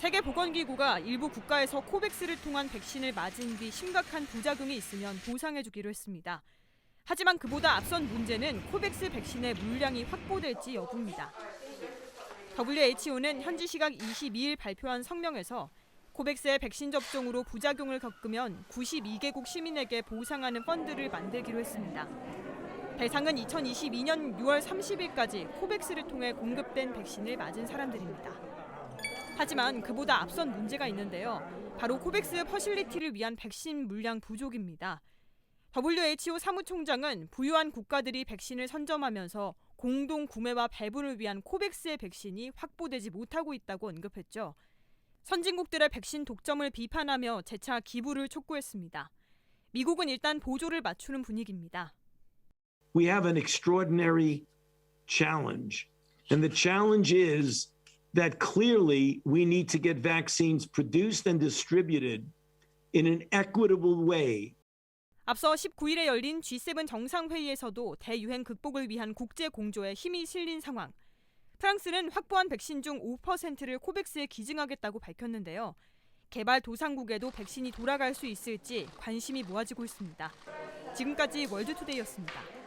세계보건기구가 일부 국가에서 코백스를 통한 백신을 맞은 뒤 심각한 부작용이 있으면 보상해주기로 했습니다. 하지만 그보다 앞선 문제는 코백스 백신의 물량이 확보될지 여부입니다. WHO는 현지 시각 22일 발표한 성명에서 코백스의 백신 접종으로 부작용을 겪으면 92개국 시민에게 보상하는 펀드를 만들기로 했습니다. 대상은 2022년 6월 30일까지 코백스를 통해 공급된 백신을 맞은 사람들입니다. 하지만 그보다 앞선 문제가 있는데요. 바로 코백스 퍼실리티를 위한 백신 물량 부족입니다. WHO 사무총장은 부유한 국가들이 백신을 선점하면서 공동 구매와 배분을 위한 코백스의 백신이 확보되지 못하고 있다고 언급했죠. 선진국들의 백신 독점을 비판하며 재차 기부를 촉구했습니다. 미국은 일단 보조를 맞추는 분위기입니다. we have an extraordinary challenge. And the challenge is that clearly we need to get vaccines produced and distributed in an equitable way 앞서 19일에 열린 G7 정상회의에서도 대유행 극복을 위한 국제 공조에 힘이 실린 상황. 프랑스는 확보한 백신 중 5%를 코백스에 기증하겠다고 밝혔는데요. 개발 도상국에도 백신이 돌아갈 수 있을지 관심이 모아지고 있습니다. 지금까지 월드투데이였습니다.